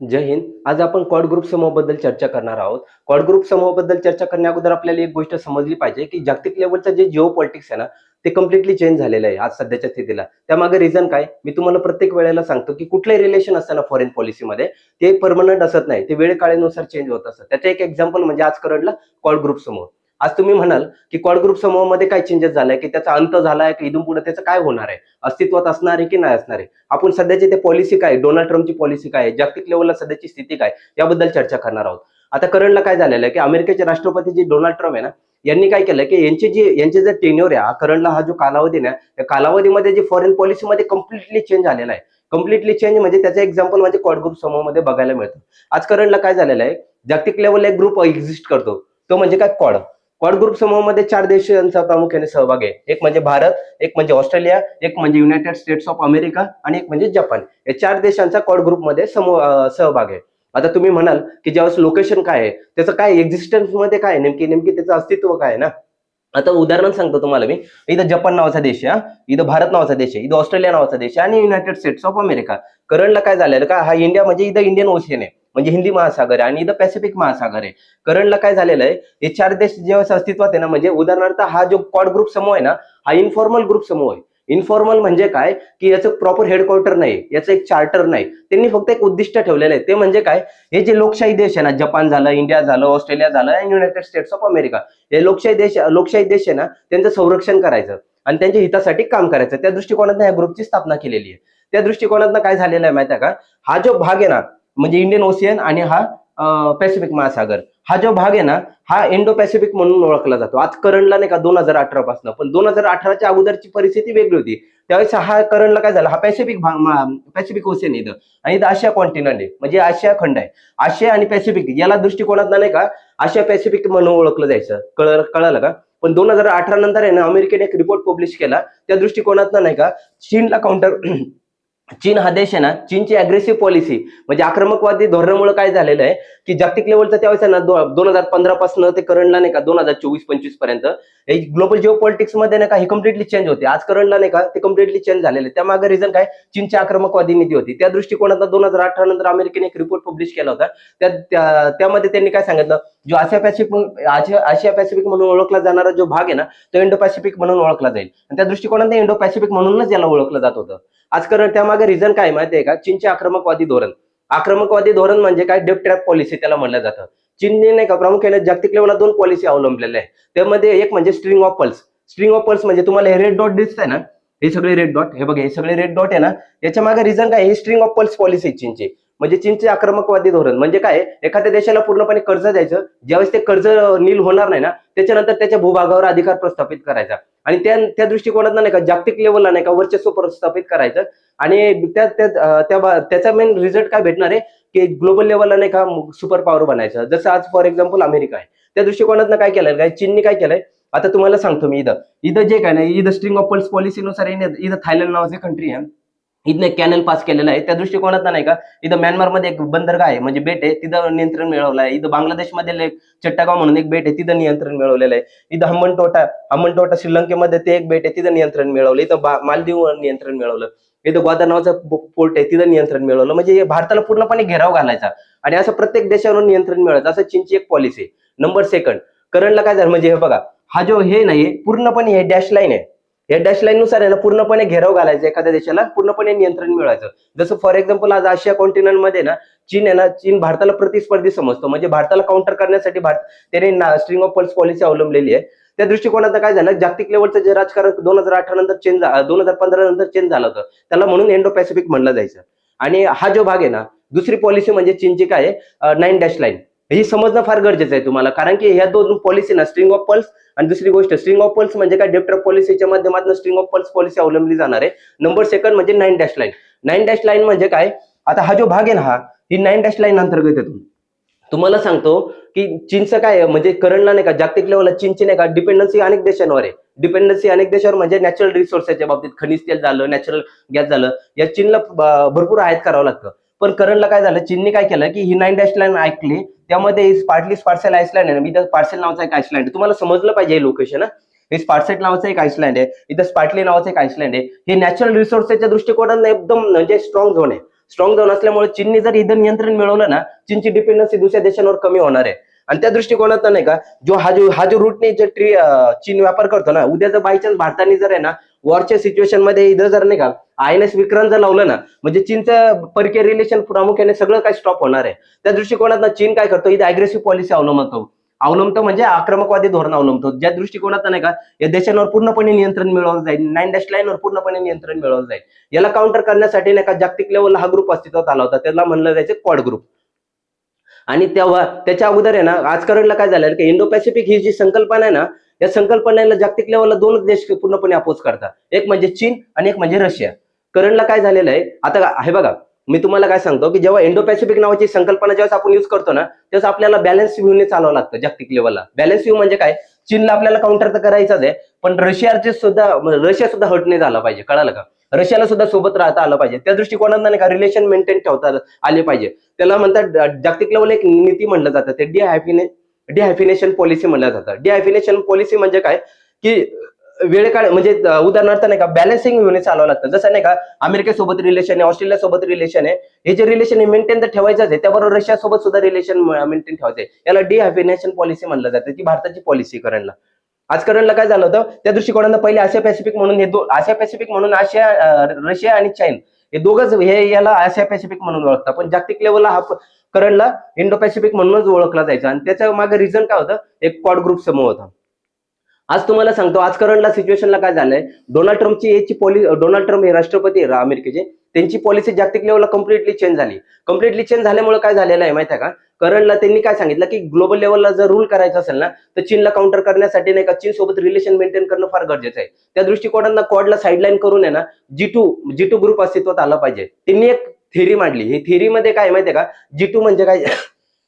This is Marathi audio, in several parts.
जय हिंद. आज आपण क्वाड ग्रुप समूहाबद्दल चर्चा करणार आहोत. क्वाड ग्रुप समूहाबद्दल चर्चा करण्या अगोदर आपल्याला एक गोष्ट समजली पाहिजे की जागतिक लेवलचं जे जिओ पॉलिटिक्स आहे ना ते कम्प्लिटली चेंज झालेलं आहे आज सध्याच्या स्थितीला. त्यामागे रिझन काय? मी तुम्हाला प्रत्येक वेळेला सांगतो की कुठलंही रिलेशन असतं ना फॉरेन पॉलिसीमध्ये ते परमनंट असत नाही. ते वेळ काळेनुसार चेंज होत असतं. त्याचं एक एक्झाम्पल म्हणजे आज करंटला क्वाड ग्रुप समूह. आज तुम्ही म्हणाल की क्वाड ग्रुप समूहामध्ये काय चेंजेस झालाय की त्याचा अंत झालाय की इथून पुढे त्याचं काय होणार आहे? अस्तित्वात असणार आहे की नाही असणार आहे? आपण सध्याची ते पॉलिसी काय? डोनाल्ड ट्रम्पची पॉलिसी काय जागतिक लेवलला सध्याची स्थिती काय? याबद्दल चर्चा करणार आहोत. आता करंटला काय झालेलं आहे? की अमेरिकेचे राष्ट्रपती जे डोनाल्ड ट्रम्प आहे ना यांनी काय केलं की यांचे जे यांचे जे टेन्युअर आहे करंटला हा जो कालावधी ना या कालावधीमध्ये जे फॉरेन पॉलिसीमध्ये कम्प्लिटली चेंज झालेला आहे. कम्प्लिटली चेंज म्हणजे त्याचं एक्झाम्पल म्हणजे क्वाड ग्रुप समूहामध्ये बघायला मिळतं. आज करंटला काय झालेलं आहे? जागतिक लेवलला एक ग्रुप एक्झिस्ट करतो. तो म्हणजे काय? क्वाड क्वाड ग्रुप समूहामध्ये चार देशांचा प्रामुख्याने सहभाग आहे. एक म्हणजे भारत एक म्हणजे ऑस्ट्रेलिया एक म्हणजे युनायटेड स्टेट्स ऑफ अमेरिका आणि एक म्हणजे जपान. या चार देशांचा क्वाड ग्रुपमध्ये समूह सहभाग आहे. आता तुम्ही म्हणाल की ज्यावेळेस लोकेशन काय आहे त्याचं काय एक्झिस्टन्समध्ये काय नेमकी नेमकी त्याचं अस्तित्व काय आहे ना? आता उदाहरण सांगतो तुम्हाला मी. इथं जपान नावाचा देश आहे इथं भारत नावाचा देश आहे इथं ऑस्ट्रेलिया नावाचा देश आहे आणि युनायटेड स्टेट्स ऑफ अमेरिका करंटला काय झालेलं? का हा इंडिया म्हणजे इथं इंडियन ओशियन आहे. म्हणजे हिंदी महासागर आहे आणि इथं पॅसिफिक महासागर आहे. करंटला काय झालेलं आहे? हे चार देश जेव्हा अस्तित्वात आहे ना म्हणजे उदाहरणार्थ हा जो क्वाड ग्रुप समूह आहे ना हा इन्फॉर्मल ग्रुप समूह आहे. इन्फॉर्मल म्हणजे काय? की याचं प्रॉपर हेडक्वार्टर नाही याचं एक चार्टर नाही. त्यांनी फक्त एक उद्दिष्ट ठेवलेलं आहे. ते म्हणजे काय? हे जे लोकशाही देश आहे ना जपान झालं इंडिया झालं ऑस्ट्रेलिया झालं आणि युनायटेड स्टेट्स ऑफ अमेरिका हे लोकशाही देश लोकशाही देश आहे ना त्यांचं संरक्षण करायचं आणि त्यांच्या हितासाठी काम करायचं. त्या दृष्टिकोनातून या ग्रुपची स्थापना केलेली आहे. त्या दृष्टिकोनातून काय झालेलं आहे माहिती आहे का? हा जो भाग आहे ना म्हणजे इंडियन ओशियन आणि हा पॅसिफिक महासागर. हा जो भाग आहे ना हा इंडो पॅसिफिक म्हणून ओळखला जातो. आज करंटला नाही का दोन हजार अठरा पासून पण दोन हजार अठराच्या अगोदरची परिस्थिती वेगळी होती. त्यावेळेस हा करंटला काय झाला? हा पॅसिफिक भाग पॅसिफिक ओशियन इथं. आणि इथं आशिया कॉन्टिनेंट आहे. म्हणजे आशिया खंड आहे. आशिया आणि पॅसिफिक याला दृष्टिकोनात नाही का आशिया पॅसिफिक म्हणून ओळखलं जायचं. कळ कळालं का? पण दोन हजार अठरा नंतर आहे ना अमेरिकेने एक रिपोर्ट पब्लिश केला. त्या दृष्टिकोनात नाही का चीनला काउंटर चीन हा देश आहे ना चीनची अग्रेसिव्ह पॉलिसी म्हणजे आक्रमकवादी धोरणामुळे काय झालेलं आहे की जागतिक लेवलचं त्यावेळेस ना दोन हजार पंधरा पासून ते करंटला नाही का दोन हजार चोवीस पंचवीसपर्यंत हे ग्लोबल जिओ पॉलिटिक्समध्ये नाही का हे कम्प्लिटली चेंज होते. आज करंटला नाही का ते कम्प्लिटली चेंज झालेले आहे. त्यामागे रिझन काय चीनची आक्रमकवादी नीती होती. त्या दृष्टिकोनात दोन हजार अठरा नंतर अमेरिकेने एक रिपोर्ट पब्लिश केला होता. त्या- त्यामध्ये त्यांनी काय सांगितलं जो आशिया पॅसिफिक आशिया आशिया पॅसिफिक म्हणून ओळखला जाणारा जो भाग आहे ना तो इंडो पॅसिफिक म्हणून ओळखला जाईल. आणि त्या दृष्टिकोनात इंडो पॅसिफिक म्हणूनच याला ओळखलं जात होतं. आज कारण त्यामागे रिझन काय माहिती आहे का? चीनचे आक्रमकवादी धोरण. आक्रमकवादी धोरण म्हणजे काय? डेप ट्रॅप पॉलिसी त्याला म्हणलं जातं. चीनने नाही का प्रामुख्याने जागतिक लेवलला दोन पॉलिसी अवलंबलेल्या आहे त्यामध्ये एक म्हणजे string of pearls string of pearls म्हणजे तुम्हाला हे रेड डॉट दिसतंय ना? हे सगळे रेड डॉट हे बघा हे सगळे रेड डॉट आहे ना? याच्या मागे रिझन काय हे स्ट्रिंग ऑफ पल्स पॉलिसी आहे चीनची. म्हणजे चीनचे आक्रमकवादी धोरण. म्हणजे काय एखाद्या देशाला पूर्णपणे कर्ज द्यायचं ज्यावेळेस ते कर्ज नील होणार नाही ना त्याच्यानंतर त्याच्या भूभागावर अधिकार प्रस्थापित करायचा. आणि त्या त्या दृष्टिकोनात नाही का जागतिक लेवलला नाही का वर्चस्व प्रस्थापित करायचं. आणि त्या त्याचा मेन रिझल्ट काय भेटणार आहे? की ग्लोबल लेवलला नाही का सुपर पॉवर बनायचं. जसं आज फॉर एक्झाम्पल अमेरिका आहे. त्या दृष्टिकोनातनं काय केलंय? काय चीनने काय केलंय? आता तुम्हाला सांगतो मी इथं. इथं जे काय नाही इथं स्ट्रिंग ऑफ पल्स पॉलिसीनुसार इथं इथं थायलंड नावाची कंट्री आहे. इथं एक कॅनल पास केलेला आहे. त्या दृष्टिकोनात नाही का इथं म्यानमारमध्ये एक बंदरगाह आहे. म्हणजे बेट आहे तिथं नियंत्रण मिळवलं आहे. इथं बांगलादेशमध्ये एक चट्टागाव म्हणून एक बेट आहे तिथं नियंत्रण मिळवलेलं आहे. इथं हम्मनटोटा हम्मनटोटा श्रीलंकेमध्ये ते एक बेट आहे तिथं नियंत्रण मिळवलं. इथं मालदीववर नियंत्रण मिळवलं. इथं ग्वादर नावाचं पोर्ट आहे तिथं नियंत्रण मिळवलं. म्हणजे हे भारताला पूर्णपणे घेराव घालायचा. आणि असं प्रत्येक देशावर नियंत्रण मिळवायचं असं चीनची एक पॉलिसी आहे. नंबर सेकंड करंटला काय झालं? म्हणजे हे बघा हा जो हे नाही पूर्णपणे हे डॅश लाईन आहे. या डॅश लाईन नुसार आहे ना पूर्णपणे घेराव घालायचं एखाद्या देशाला पूर्णपणे नियंत्रण मिळवायचं. जसं फॉर एक्झाम्पल आज आशिया कॉन्टिनेंटमध्ये ना चीन आहे ना चीन भारताला प्रतिस्पर्धी समजतो. म्हणजे भारताला काउंटर करण्यासाठी भारत त्याने स्ट्रिंग ऑफ पल्स पॉलिसी अवलंबलेली आहे. त्या दृष्टिकोनात काय झालं जागतिक लेवलचं जे राजकारण दोन हजार अठरा नंतर चेंज दोन हजार पंधरा नंतर चेंज झालं होतं. त्याला म्हणून इंडो पॅसिफिक म्हणलं जायचं. आणि हा जो भाग आहे ना दुसरी पॉलिसी म्हणजे चीनची काय आहे? नाईन डॅश लाईन ही समजणं फार गरजेचं आहे तुम्हाला. कारण की ह्या दोन पॉलिसी ना स्ट्रिंग ऑफ पल्स आणि दुसरी गोष्ट स्ट्रिंग ऑफ पल्स म्हणजे काय? डेप्टर पॉलिसीच्या माध्यमातून स्ट्रिंग ऑफ पल्स पॉलिसी अवलंबली जाणार आहे. नंबर सेकंड म्हणजे nine dash line nine dash line म्हणजे काय? आता हा जो भाग आहे ना हा ही नाईन डॅश लाईन अंतर्गत येतो तुम्हाला सांगतो की चीनचं काय म्हणजे करंटला नाही का जागतिक लेवलला चीनची नाही का डिपेंडन्सी अनेक देशांवर आहे. डिपेंडन्सी अनेक देशावर म्हणजे नॅचरल रिसोर्सेसच्या बाबतीत खनिज तेल झालं नॅचरल गॅस झालं या चीनला भरपूर आयात करावं लागतं. पण करंटला काय झालं? चीनने काय केलं की ही नाईन डॅश लाईन ऐकली त्यामध्ये स्पार्टली स्पार्सेल आयसलँड आहे. ना मी पार्सेल नावाचा एक आयसलँड आहे. तुम्हाला समजलं पाहिजे हे लोकेशन हे? स्पार्सेट नावाचं एक आयसलँड आहे. इथं स्पार्टली नावाचं एक आयसलँड आहे. हे नॅचरल रिसोर्सेसच्या दृष्टिकोनात एकदम म्हणजे स्ट्रॉंग झोन आहे. स्ट्रॉंग झोन असल्यामुळे चीनने जर इथं नियंत्रण मिळवलं ना चीनची डिपेंडन्सी दुसऱ्या देशांवर कमी होणार आहे. आणि त्या दृष्टिकोनात नाही का जो हा जो हा जो रूटने जे ट्री चीन व्यापार करतो ना उद्या जर बायचान्स भारताने जर आहे ना वॉरच्या सिच्युएशनमध्ये इथं जर नाही का आय एन एस विक्रांत जर लावलं ना म्हणजे चीनचं परकीय रिलेशन प्रामुख्याने सगळं काय स्टॉप होणार आहे. त्या दृष्टिकोनात चीन काय करतो? इथं अग्रेसिव्ह पॉलिसी अवलंबतो अवलंबतो म्हणजे आक्रमकवादी धोरण अवलंबतो. ज्या दृष्टिकोनात नाही का या देशांवर पूर्णपणे नियंत्रण मिळवलं जाईल. नाईन डॅश लाईनवर पूर्णपणे नियंत्रण मिळवलं जाईल. याला काउंटर करण्यासाठी नाही का जागतिक लेवलला हा ग्रुप अस्तित्वात आला होता. त्याला म्हणलं जायचं क्वाड ग्रुप आणि तेव्हा त्याच्या अगोदर आहे ना आजकारणला काय झालं की इंडो पॅसिफिक ही जी संकल्पना आहे ना या संकल्पनेला जागतिक लेवलला दोन देश पूर्णपणे अपोज करतात. एक म्हणजे चीन आणि एक म्हणजे रशिया. करंटला काय झालेलं आहे? आता हे बघा मी तुम्हाला काय सांगतो की जेव्हा इंडो पॅसिफिक नावाची संकल्पना जेव्हा आपण युज करतो ना तेव्हा आपल्याला बॅलन्स व्ह्यूने चालवावं लागतं जागतिक लेवलला. बॅलन्स व्ह्यू म्हणजे काय? चीनला आपल्याला काउंटर तर करायचंच आहे पण रशियाचे सुद्धा रशिया सुद्धा हट नाही झाला पाहिजे. कळालं का? रशियाला सुद्धा सोबत राहता आलं पाहिजे. त्या दृष्टिकोनात नाही का रिलेशन मेंटेन ठेवता आले पाहिजे. त्याला म्हणतात जागतिक लेवल एक नीती म्हणलं जातं. ते डी डिहायफिने डिहायफिनेशन पॉलिसी म्हणलं जातं. डिहायफिनेशन पॉलिसी म्हणजे काय? की वेळ काळ म्हणजे उदाहरणार्थ नाही का बॅलन्सिंग युनिट चालवावं लागतं. जसं नाही का अमेरिकेसोबत रिलेशन आहे ऑस्ट्रेलिया सोबत रिलेशन आहे हे जे रिलेशन मेंटेन तर ठेवायचंच आहे. त्याबरोबर रशिया सोबत सुद्धा रिलेशन मेंटेन ठेवायचं आहे याला डिहायफिनेशन पॉलिसी म्हणलं जातं ती भारताची पॉलिसी करणला. आजकरणला काय झालं होतं? त्या दृष्टिकोनानं पहिले आशिया पॅसिफिक म्हणून हे दो आशिया पॅसिफिक म्हणून आशिया रशिया आणि चायना हे दोघच हे याला आशिया पॅसिफिक म्हणून ओळखतात. पण जागतिक लेवलला हा प- करणला इंडो पॅसिफिक म्हणूनच ओळखला जायचा. आणि त्याच्यामागे रिझन काय होतं? एक क्वाड ग्रुप समूह होता. आज तुम्हाला सांगतो आज करंटला सिच्युएशनला काय झालंय? डोनाल्ड ट्रम्पची याची पॉलिसी डोनाल्ड ट्रम्प हे राष्ट्रपती अमेरिकेचे त्यांची पॉलिसी जागतिक लेवलला कम्प्लिटली चेंज झाली. कम्प्लिटली चेंज झाल्यामुळे काय झालेलं आहे माहिती आहे का? करंटला त्यांनी काय सांगितलं की ग्लोबल लेवलला जर रूल करायचं असेल ना तर चीनला काउंटर करण्यासाठी नाही का चीन सोबत रिलेशन मेंटेन करणं फार गरजेचं आहे. त्या दृष्टिकोनात क्वाडला साईडलाईन करून आहे ना G two G two group अस्तित्वात आला पाहिजे. त्यांनी एक थेरी मांडली. ही थेरीमध्ये काय माहितीये का? जी टू म्हणजे काय?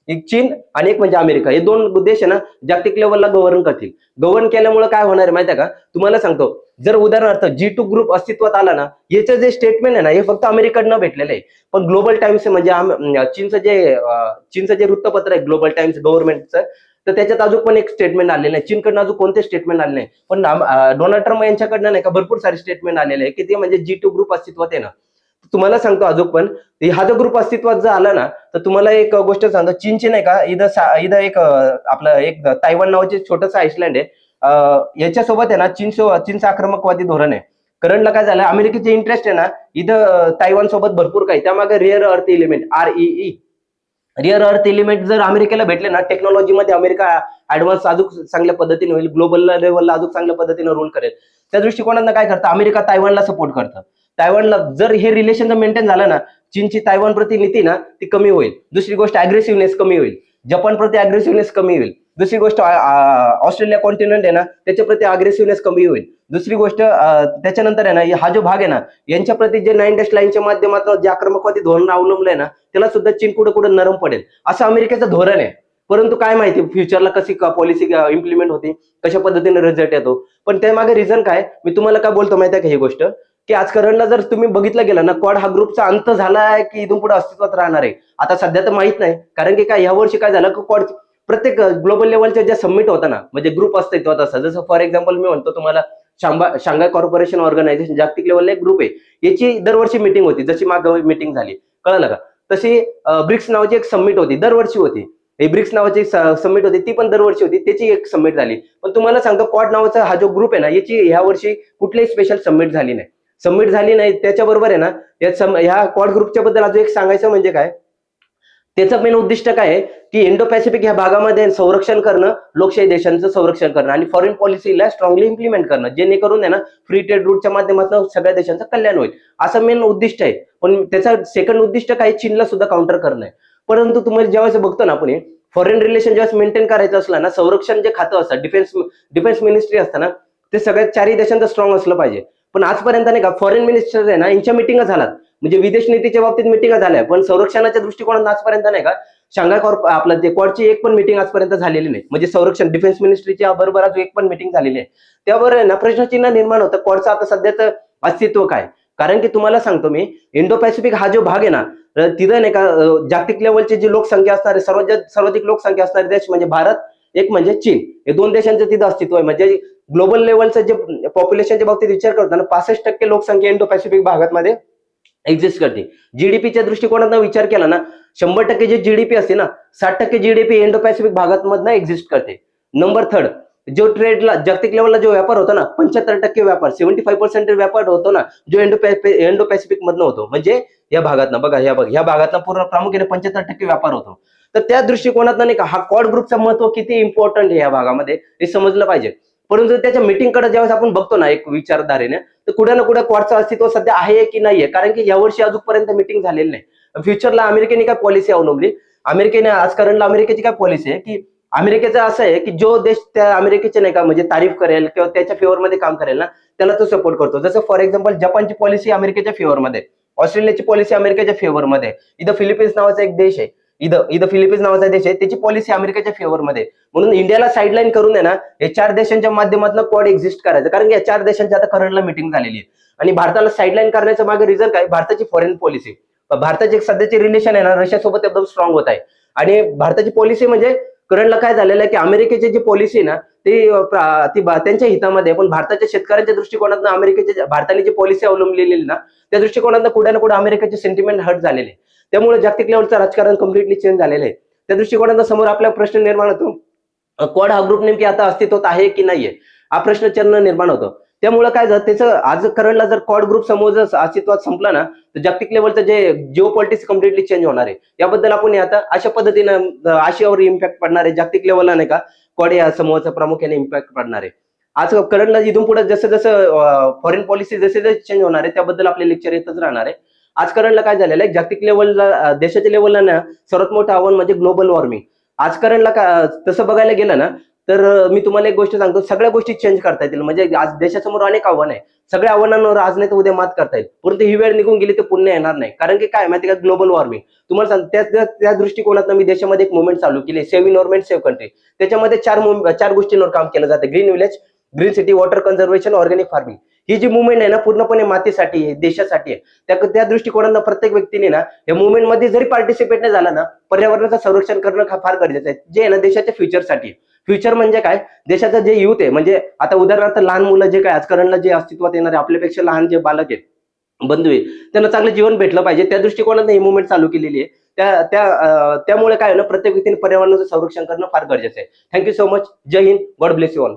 एक चीन आणि एक म्हणजे अमेरिका. हे दोन देश आहे ना जागतिक लेवलला गव्हर्न करतील. गव्हर्न केल्यामुळे काय होणार आहे माहितीये का? तुम्हाला सांगतो. जर उदाहरणार्थ जी टू ग्रुप अस्तित्वात आला ना याचं जे स्टेटमेंट आहे ना हे फक्त अमेरिकडनं भेटलेलं आहे. पण ग्लोबल टाइम्स म्हणजे चीनचं जे चीनचं जे वृत्तपत्र आहे ग्लोबल टाइम्स गव्हर्नमेंटचं तर त्याच्यात अजून पण एक स्टेटमेंट आलेलं आहे. चीनकडनं अजून कोणते स्टेटमेंट आले नाही? पण डोनाल्ड ट्रम्प यांच्याकडनं नाही का भरपूर सारे स्टेटमेंट आलेले आहे की ते म्हणजे जी टू ग्रुप अस्तित्वात आहे ना. तुम्हाला सांगतो अजून पण हा जो ग्रुप अस्तित्वात जर आला ना तर तुम्हाला एक गोष्ट सांगतो चीनची नाही का इथं इथं एक आपलं एक तायवान नावाचे छोटस आयसलँड आहे. याच्यासोबत आहे ना चीन चीनचं आक्रमकवादी धोरण आहे. करंटला काय झालं अमेरिकेचे इंटरेस्ट आहे ना इथं तायवान सोबत भरपूर काही त्यामागे rare earth element R E rare earth element जर अमेरिकेला भेटले ना टेक्नॉलॉजीमध्ये अमेरिका ऍडव्हान्स अजून चांगल्या पद्धतीने होईल ग्लोबल लेवलला अजून चांगल्या पद्धतीने रोल करेल. त्या दृष्टिकोनानं काय करतं अमेरिका तायवानला सपोर्ट करतं. तायवानला जर हे रिलेशन जर मेंटेन झालं ना चीनची तायवान प्रति नीती ना ती कमी होईल. दुसरी गोष्ट अग्रेसिव्हनेस कमी होईल. जपान प्रति अग्रेसिव्हनेस कमी होईल. दुसरी गोष्ट ऑस्ट्रेलिया कॉन्टिनेंट आहे ना त्याच्या प्रति अग्रेसिव्हनेस कमी होईल. दुसरी गोष्ट त्याच्यानंतर आहे ना हा जो भाग आहे ना यांच्या प्रति जे नाईन डॅश लाईनच्या माध्यमातून जे आक्रमकवादी धोरण अवलंबलं आहे ना त्याला सुद्धा चीन कुठं कुठं नरम पडेल. असं अमेरिकेचं धोरण आहे. परंतु काय माहिती फ्युचरला कशी पॉलिसी इम्प्लिमेंट होते कशा पद्धतीने रिझल्ट येतो. पण त्यामागे रिझन काय मी तुम्हाला काय बोलतो माहिती आहे का ही गोष्ट? की आज करंटला जर तुम्ही बघितलं गेलं ना क्वाड हा ग्रुपचा अंत झाला आहे की इथून पुढे अस्तित्वात राहणार आहे. आता सध्या तर माहीत नाही कारण की काय ह्या वर्षी काय झालं की क्वाड प्रत्येक ग्लोबल लेवलच्या ज्या सबमिट होता ना म्हणजे ग्रुप अस्तित्वात असतात जसं फॉर एक्झाम्पल मी म्हणतो तुम्हाला शांबा शांघाय कॉर्पोरेशन ऑर्गनायझेशन जागतिक लेवलला एक ग्रुप आहे. याची दरवर्षी मिटिंग होती जशी माग मिटिंग झाली. कळलं का? तशी ब्रिक्स नावाची एक सबमिट होती दरवर्षी होती. हे ब्रिक्स नावाची सबमिट होती ती पण दरवर्षी होती त्याची एक सबमिट झाली. पण तुम्हाला सांगतो क्वाड नावाचा हा जो ग्रुप आहे ना याची ह्या वर्षी कुठलीही स्पेशल सबमिट झाली नाही. सबमिट झाली नाही त्याच्याबरोबर आहे ना या सम- ह्या क्वाड ग्रुपच्या बद्दल अजून एक सांगायचं म्हणजे काय? त्याचं मेन उद्दिष्ट काय आहे? की इंडो पॅसिफिक ह्या भागामध्ये संरक्षण करणं लोकशाही देशांचं संरक्षण करणं आणि फॉरेन पॉलिसीला स्ट्रॉंगली इम्प्लिमेंट करणं जेणेकरून आहे ना फ्री ट्रेड रूटच्या माध्यमातून सगळ्या देशांचं कल्याण होईल. असं मेन उद्दिष्ट आहे. पण त्याचं सेकंड उद्दिष्ट काय चीनला सुद्धा काउंटर करणं आहे. परंतु तुम्हाला ज्यावेळेस बघतो ना आपण फॉरेन रिलेशन ज्यावेळेस मेंटेन करायचं असलं ना संरक्षण जे खातं असतं डिफेन्स डिफेन्स मिनिस्ट्री असतं ना ते सगळ्या चारही देशांचं स्ट्रॉंग असलं पाहिजे. पण आजपर्यंत नाही का फॉरेन मिनिस्टर आहे ना यांच्या मिटिंग झाल्यात. म्हणजे विदेश नीतीच्या बाबतीत मिटिंग झाल्या पण संरक्षणाच्या दृष्टिकोनात आजपर्यंत नाही का शांघाय कॉर्प आपलं ते क्वाडची एक पण मिटिंग आजपर्यंत झालेली नाही. म्हणजे संरक्षण डिफेन्स मिनिस्ट्रीच्या बरोबर आज एक पण मिटिंग झालेली आहे. त्यावर आहे ना प्रश्नचिन्ह निर्माण होतं. क्वाडचं आता सध्याचं अस्तित्व काय? कारण की तुम्हाला सांगतो मी इंडो पॅसिफिक हा जो भाग आहे ना तिथं नाही का जागतिक लेवलची जी लोकसंख्या असणारे सर्वात सर्वाधिक लोकसंख्या असणारे देश म्हणजे भारत एक म्हणजे चीन. हे दोन देशांचं तिथं अस्तित्व आहे. म्हणजे ग्लोबल लेवलचं जे पॉप्युलेशनच्या बाबतीत विचार करतो ना पासष्ट टक्के लोकसंख्या इंडो पॅसिफिक भागामध्ये एक्झिस्ट करते. जीडीपीच्या दृष्टिकोनातून विचार केला ना शंभर टक्के जे जीडीपी असते ना साठ टक्के जीडीपी इंडो पॅसिफिक भागातमधनं एक्झिस्ट करते. नंबर थर्ड जो ट्रेडला जागतिक लेवलला जो व्यापार होतो ना पंच्याहत्तर टक्के व्यापार सेव्हन्टी फाईव्ह पर्सेंट व्यापार होतो ना जो इंडो इंडो पॅसिफिक मधनं होतो. म्हणजे या भागातनं बघा या बघ या भागातनं पूर्ण प्रामुख्याने पंच्याहत्तर टक्के व्यापार होतो. तर त्या दृष्टिकोनातनं नाही का हा कॉड ग्रुपचा महत्त्व किती इम्पॉर्टंट आहे या भागामध्ये हे समजलं पाहिजे. परंतु त्याच्या मिटिंगकडे ज्यावेळेस आपण बघतो ना एक विचारधारेने तर कुठे ना कुठे क्वाडचं अस्तित्व सध्या आहे की नाहीये? कारण की यावर्षी अजूनपर्यंत मीटिंग झालेली नाही. फ्युचरला अमेरिकेने काय पॉलिसी अवलंबली? अमेरिकेने आज करंटला अमेरिकेची काय पॉलिसी आहे? की अमेरिकेचं असं आहे की जो देश त्या अमेरिकेचे नाही का म्हणजे तारीफ करेल किंवा त्याच्या फेवरमध्ये काम करेल ना त्याला तो सपोर्ट करतो. जसं फॉर एक्झाम्पल जपानची पॉलिसी अमेरिकेच्या फेवरमध्ये ऑस्ट्रेलियाची पॉलिसी अमेरिकेच्या फेवरमध्ये इथं फिलिपिन्स नावाचा एक देश आहे. इथं इथं फिलिपिन्स नावाचा देश आहे त्याची पॉलिसी अमेरिकेच्या फेवरमध्ये म्हणून इंडियाला साईडलाईन करून आहे ना हे चार देशांच्या माध्यमातून कोड एक्झिस्ट करायचं. कारण या चार देशांची आता करंटला मिटिंग झालेली आहे. आणि भारताला साईडलाईन करण्याचं मागे रिझन काय? भारताची फॉरेन पॉलिसी भारताची एक सध्याची रिलेशन आहे ना रशियासोबत एकदम स्ट्रॉंग होत आहे. आणि भारताची पॉलिसी म्हणजे करंटला काय झालेलं आहे की अमेरिकेची जी पॉलिसी आहे ना ती ती त्यांच्या हितामध्ये पण भारताच्या शेतकऱ्यांच्या दृष्टिकोनातून अमेरिकेची भारताने जी पॉलिसी अवलंबलेली आहे ना त्या दृष्टिकोनातून कुठे ना कुठे अमेरिकेचे सेंटिमेंट हट झालेले आहे. त्यामुळे जागतिक लेवलचं राजकारण कम्प्लिटली चेंज झालेलं आहे. त्या दृष्टिकोनाचा समोर आपला प्रश्न निर्माण होतो. क्वाड हा ग्रुप नेमकी आता अस्तित्वात आहे की नाहीये? हा प्रश्न चिन्ह निर्माण होतो. त्यामुळे काय झालं? त्याचं आज करंटला जर क्वाड ग्रुप समोर जर अस्तित्वात संपला ना तर जागतिक लेवलचं जे जिओ पॉलिटिक्स कम्प्लिटली चेंज होणार आहे. याबद्दल आपण आता अशा पद्धतीनं आशियावर इम्पॅक्ट पडणार आहे. जागतिक लेवलला नाही का क्वाड या समूहाचा प्रामुख्याने इम्पॅक्ट पडणार आहे. आज करंटला इथून पुढे जसं जसं फॉरेन पॉलिसी जसे जसे चेंज होणार आहे त्याबद्दल आपले लेक्चर येतच राहणार आहे. आज करंटला काय झालेलं आहे? जागतिक लेवलला देशाच्या लेवलला ना सर्वात मोठं आव्हान म्हणजे ग्लोबल वॉर्मिंग. आज करंटला का तसं बघायला गेलं ना तर मी तुम्हाला एक गोष्ट सांगतो सगळ्या गोष्टी चेंज करता येतील. म्हणजे आज देशासमोर अनेक आव्हान आहे. सगळ्या आव्हानांवर आज नाही तर उद्या मात करता येईल. परंतु ही वेळ निघून गेली तर पुन्हा येणार नाही. कारण की काय माहिती का? Global warming. तुम्हाला सांग त्या त्या- दृष्टिकोनातून मी देशामध्ये एक मुवमेंट चालू केली सेव्ह इन्व्हायरमेंट सेव्ह कंट्री त्याच्यामध्ये चार चार गोष्टींवर काम केलं जातं. Green village green city water conservation organic farming ही जी मुवमेंट आहे ना पूर्णपणे मातीसाठी आहे देशासाठी आहे. त्या त्या दृष्टिकोनानं प्रत्येक व्यक्तीने ना या मुवमेंटमध्ये जरी पार्टिसिपेट नाही झाला ना पर्यावरणाचं संरक्षण करणं फार गरजेचं आहे. जे आहे ना देशाच्या फ्युचरसाठी फ्युचर म्हणजे काय? देशाचं जे युथ आहे म्हणजे आता उदाहरणार्थ लहान मुलं जे काय आजकालला जे अस्तित्वात येणारे आपल्यापेक्षा लहान जे बालक आहेत बंधू आहे त्यांना चांगलं जीवन भेटलं पाहिजे. त्या दृष्टिकोनात ही मुवमेंट चालू केलेली आहे. त्या त्या त्यामुळे काय आहे ना प्रत्येक व्यक्तीने पर्यावरणाचं संरक्षण करणं फार गरजेचं आहे. थँक्यू सो मच जय Hind. God bless you all